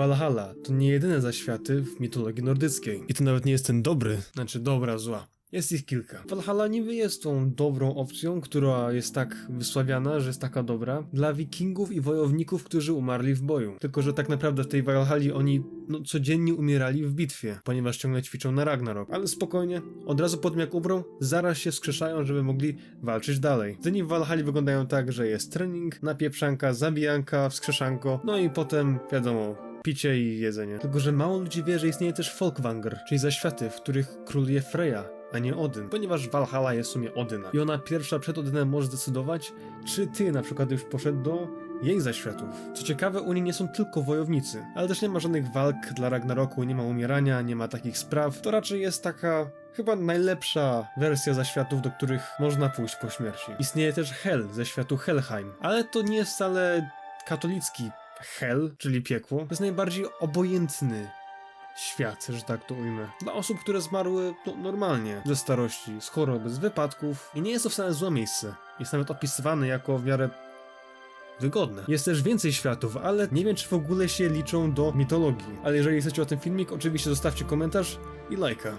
Valhalla to nie jedyne zaświaty w mitologii nordyckiej. I to nawet nie jest ten dobry, znaczy dobra, zła. Jest ich kilka. Valhalla niby jest tą dobrą opcją, która jest tak wysławiana, że jest taka dobra dla wikingów i wojowników, którzy umarli w boju. Tylko, że tak naprawdę w tej Valhalli oni no, codziennie umierali w bitwie, ponieważ ciągle ćwiczą na Ragnarok. Ale spokojnie, od razu po tym jak umrą, zaraz się wskrzeszają, żeby mogli walczyć dalej. Dni w Valhalli wyglądają tak, że jest trening, napieprzanka, zabijanka, wskrzeszanko, no i potem, wiadomo, picie i jedzenie. Tylko, że mało ludzi wie, że istnieje też Folkwanger, czyli zaświaty, w których króluje Freya, a nie Odyn, ponieważ Valhalla jest w sumie Odyna. I ona pierwsza przed Odynem może zdecydować, czy ty na przykład już poszedł do jej zaświatów. Co ciekawe, u niej nie są tylko wojownicy, ale też nie ma żadnych walk dla Ragnaroku, nie ma umierania, nie ma takich spraw. To raczej jest taka chyba najlepsza wersja zaświatów, do których można pójść po śmierci. Istnieje też Hel ze światu Helheim, ale to nie jest wcale katolicki Hel, czyli piekło. Jest najbardziej obojętny świat, że tak to ujmę. Dla osób, które zmarły no, normalnie, ze starości, z choroby, z wypadków. I nie jest to wcale złe miejsce. Jest nawet opisywane jako w miarę wygodne. Jest też więcej światów, ale nie wiem, czy w ogóle się liczą do mitologii. Ale jeżeli chcecie o tym filmik, oczywiście zostawcie komentarz i lajka.